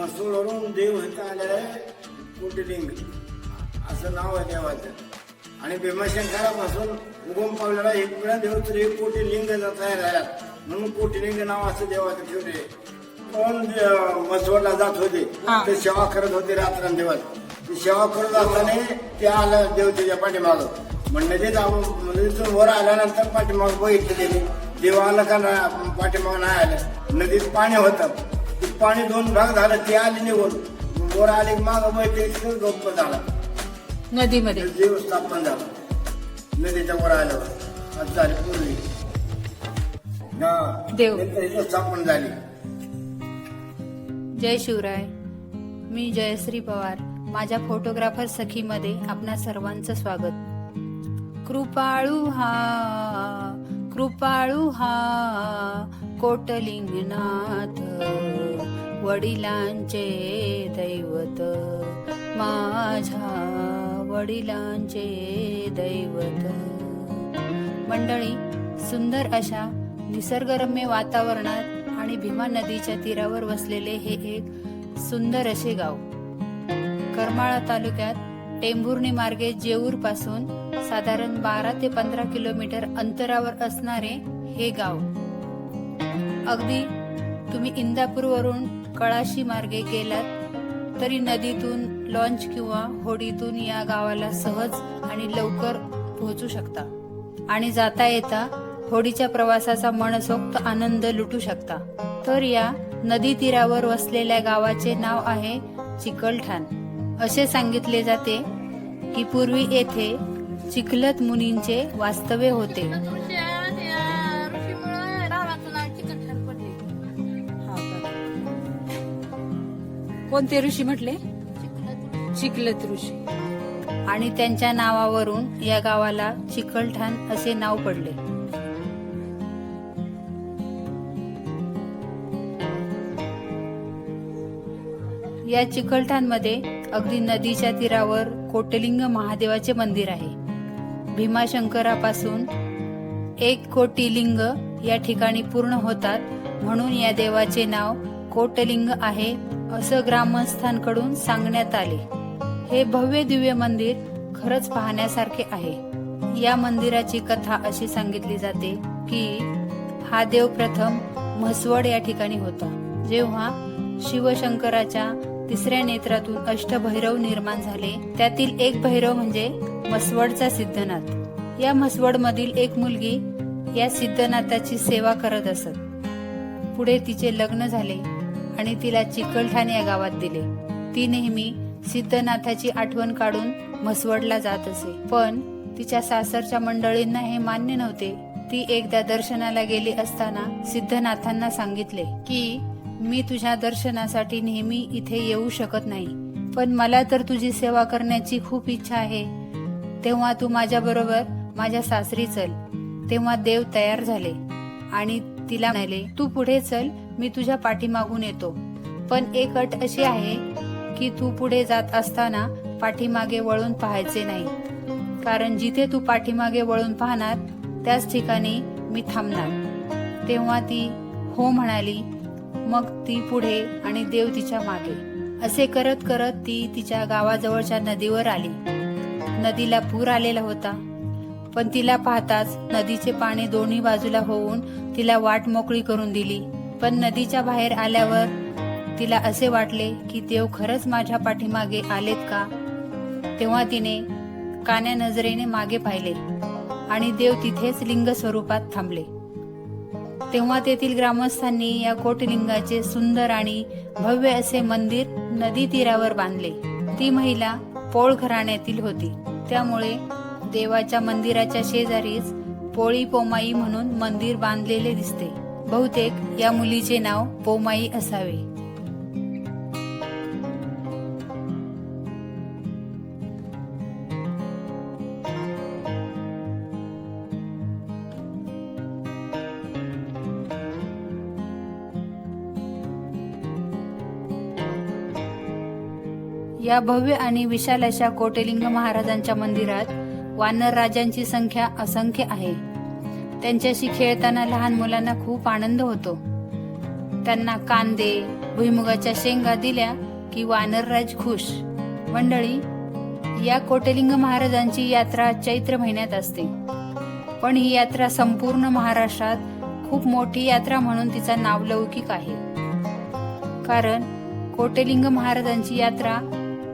मसूरवरून देव इथं आलेलं आहे कोटिलिंग असं नाव आहे देवाचं. आणि भीमाशंकरापासून उगम पावलेला एक वेळा देव तर एक कोटी लिंग तयार झाल्यात म्हणून कोटिलिंग नाव असं देवाचं ठेवले कोण मसवडला जात होते. ते सेवा करत होते रात्रंदिवस. ती सेवा करत असताना ते आलं देव त्याच्या पाठीमागं. नदीतून वर आल्यानंतर पाठीमाग बघितलं त्याने. देव आलं का ना पाठीमाग नाही आलं. नदीत पाणी होतं. पाणी दोन भाग झालं ते आले निघून. वर आले माग बघितलं गप्प झाला. नदीमध्ये. देव स्थापन झाला. नदीच्या वर आल्यावर आज झाली पूर्वी. देव. नंतर स्थापन झाली. जय शिवराय. मी जयश्री पवार. माझ्या फोटोग्राफर सखीमध्ये आपणा सर्वांचं स्वागत. कृपाळू हा कृपाळू हा कोटलिंगनाथ. वडिलांचे दैवत. माझ्या वडिलांचे दैवत. मंडळी सुंदर अशा निसर्गरम्य वातावरणात आणि भीमा नदीच्या तीरावर वसलेले हे एक सुंदर असे गाव. करमाळा तालुक्यात टेंभुर्णी मार्गे जेऊरपासून साधारण बारा ते पंधरा किलोमीटर अंतरावर असणारे हे गाव. अगदी तुम्ही इंदापूरवरून कळाशी मार्गे गेलात तरी नदीतून लॉन्च किंवा होडीतून या गावाला सहज आणि लवकर पोहोचू शकता. आणि जाता येता होडीच्या प्रवासाचा मनसोक्त आनंद लुटू शकता. तर या नदी तीरावर वसलेल्या गावाचे नाव आहे चिकलठाण. असे सांगितले जाते की पूर्वी येथे चिखलत मुनींचे वास्तव्य होते. कोणते ऋषी म्हटले? चिखलत ऋषी. आणि त्यांच्या नावावरून या गावाला चिखलठाण असे नाव पडले. या चिकलठाणमध्ये अगदी नदीच्या तीरावर कोटलिंग महादेवाचे मंदिर आहे. भीमाशंकरापासून एक कोटी लिंग या ठिकाणी पूर्ण होतात म्हणून या देवाचे नाव कोटलिंग आहे असं ग्रामस्थांकडून सांगण्यात आले. हे भव्य दिव्य मंदिर खरंच पाहण्यासारखे आहे. या मंदिराची कथा अशी सांगितली जाते की हा देव प्रथम म्हसवड या ठिकाणी होता जेव्हा शिवशंकराच्या तिसऱ्या नेत्रातून अष्टभैरव निर्माण झाले. त्यातील एक भैरव म्हणजे म्हसवडचा सिद्धनाथ. या म्हसवड मधील एक मुलगी या सिद्धनाथाची सेवा करत असत. पुढे तिचे लग्न झाले. आणि तिला चिकलठाणे या गावात दिले. ती नेहमी सिद्धनाथाची आठवण काढून म्हसवडला जात असे. पण तिच्या सासरच्या मंडळींना हे मान्य नव्हते. ती एकदा दर्शनाला गेली असताना सिद्धनाथांना सांगितले की मी तुझ्या दर्शनासाठी नेहमी इथे येऊ शकत नाही. पण मला तर तुझी सेवा करण्याची खूप इच्छा आहे. तेव्हा तू माझ्या बरोबर माझ्या सासरी चल. तेव्हा देव तयार झाले आणि तिला म्हणाले तू पुढे चल मी तुझ्या पाठीमागून येतो. पण एक अट अशी आहे की तू पुढे जात असताना पाठीमागे वळून पाहायचे नाही. कारण जिथे तू पाठीमागे वळून पाहणार त्याच ठिकाणी मी थांबणार. तेव्हा ती हो म्हणाली मग ती पुढे आणि देव तिच्यामागे. असे करत करत ती तिच्या गावाजवळच्या नदीवर आली. नदीला पूर आलेला होता. पण तिला पाहताच नदीचे पाणी दोन्ही बाजूला होऊन तिला वाट मोकळी करून दिली. पण नदीच्या बाहेर आल्यावर तिला असे वाटले की देव खरंच माझ्या पाठीमागे आलेत का? तेव्हा तिने कान्या नजरेने मागे पाहिले आणि देव तिथेच लिंग स्वरूपात थांबले. तेव्हा तेथील ग्रामस्थांनी या कोटलिंगाचे सुंदर आणि भव्य असे मंदिर नदी तीरावर बांधले. ती महिला पोळ घराण्यातील होती. त्यामुळे देवाच्या मंदिराच्या शेजारीच पोळी पोमाई म्हणून मंदिर बांधलेले दिसते. बहुतेक या मुलीचे नाव पोमाई असावे. या भव्य आणि विशाल अशा कोटेलिंग महाराजांच्या मंदिरात वानर राजांची संख्या असंख्य आहे. त्यांच्याशी खेळताना लहान मुलांना खूप आनंद होतो. त्यांना कांदे भुईमुगाच्या शेंगा दिल्या की वानरराज खुश. मंडळी या कोटलिंग महाराजांची यात्रा चैत्र महिन्यात असते. पण ही यात्रा संपूर्ण महाराष्ट्रात खूप मोठी यात्रा म्हणून तिचा नावलौकिक आहे. कारण कोटलिंग महाराजांची यात्रा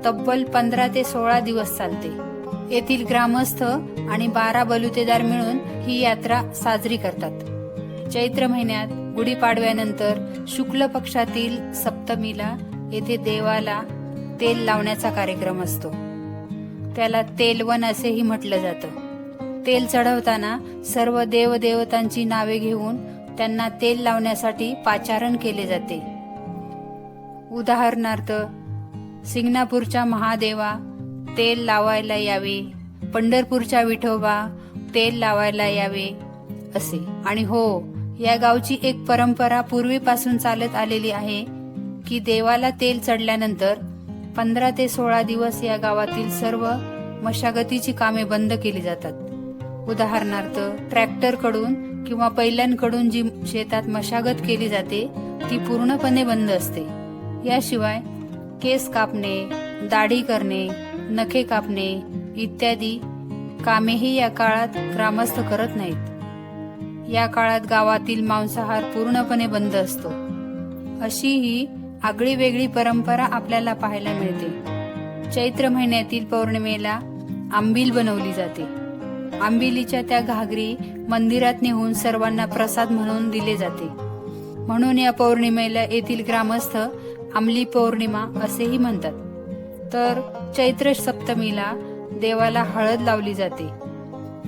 तब्बल पंधरा ते सोळा दिवस चालते. येथील ग्रामस्थ आणि बारा बलुतेदार मिळून ही यात्रा साजरी करतात. चैत्र महिन्यात गुढीपाडव्यानंतर शुक्ल पक्षातील सप्तमीला येथे देवाला तेल लावण्याचा कार्यक्रम असतो. त्याला तेलवन असेही म्हटलं जातं. तेल चढवताना सर्व देवदेवतांची नावे घेऊन त्यांना तेल लावण्यासाठी पाचारण केले जाते. उदाहरणार्थ सिंगणापूरच्या महादेवा तेल लावायला यावे. पंढरपूरच्या विठोबा तेल लावायला यावे असे. आणि हो या गावची एक परंपरा पूर्वीपासून चालत आलेली आहे की देवाला तेल चढल्यानंतर पंधरा ते सोळा दिवस या गावातील सर्व मशागतीची कामे बंद केली जातात. उदाहरणार्थ ट्रॅक्टरकडून किंवा बैलांकडून जी शेतात मशागत केली जाते ती पूर्णपणे बंद असते. याशिवाय केस कापणे दाढी करणे नखे कापणे इत्यादी कामेही या काळात ग्रामस्थ करत नाहीत. या काळात गावातील मांसाहार पूर्णपणे बंद असतो. अशी ही आगळी वेगळी परंपरा आपल्याला पाहायला मिळते. चैत्र महिन्यातील पौर्णिमेला आंबील बनवली जाते. आंबिलीच्या त्या घागरी मंदिरात नेऊन सर्वांना प्रसाद म्हणून दिले जाते. म्हणून या पौर्णिमेला येथील ग्रामस्थ आमली पौर्णिमा असेही म्हणतात. तर चैत्र सप्तमीला देवाला हळद लावली जाते.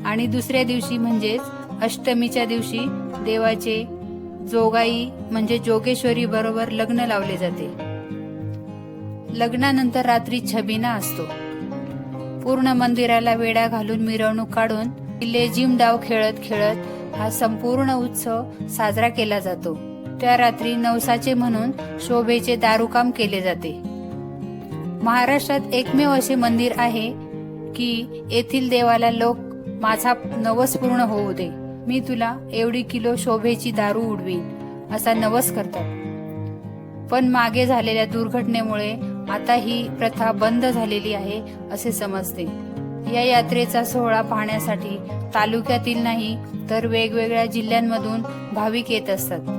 आणि दुसऱ्या दिवशी म्हणजेच अष्टमीच्या दिवशी देवाचे जोगाई म्हणजे जोगेश्वरी बरोबर लग्न लावले जाते. लग्नानंतर रात्री छबिना असतो. पूर्ण मंदिराला वेडा घालून मिरवणूक काढून लेझिम डाव खेळत खेळत हा संपूर्ण उत्सव साजरा केला जातो. त्या रात्री नवसाचे म्हणून शोभेचे दारुकाम केले जाते. महाराष्ट्रात एकमेव असे मंदिर आहे की येथील देवाला लोक माझा नवस पूर्ण होऊ दे. मी तुला एवढी किलो शोभेची दारू उडवीन असा नवस करतात. पण मागे झालेल्या दुर्घटनेमुळे आता ही प्रथा बंद झालेली आहे असे समजते. या यात्रेचा सोहळा पाहण्यासाठी तालुक्यातील नाही तर वेगवेगळ्या जिल्ह्यांमधून भाविक येत असतात.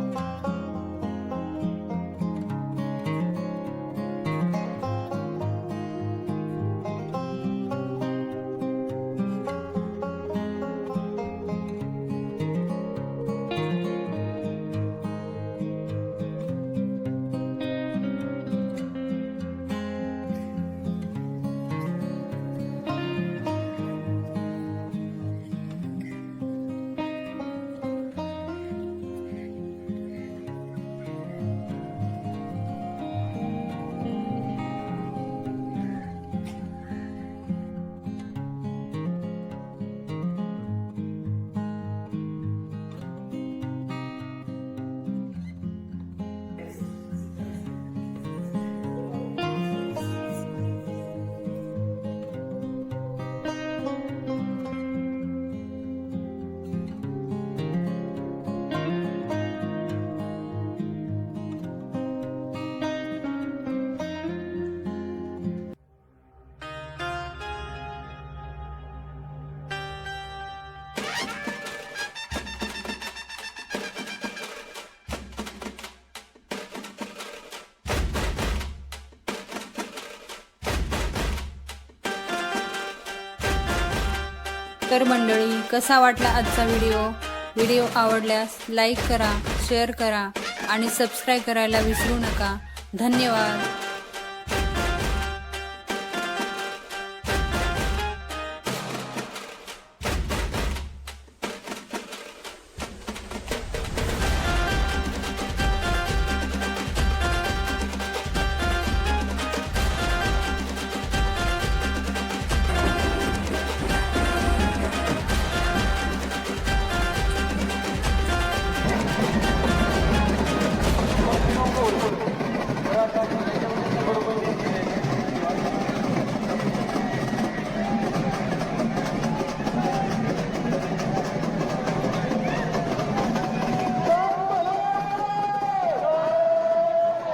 तर मंडळी कसा वाटला आजचा व्हिडिओ? व्हिडिओ आवडल्यास लाईक करा शेअर करा आणि सबस्क्राईब करायला विसरू नका. धन्यवाद.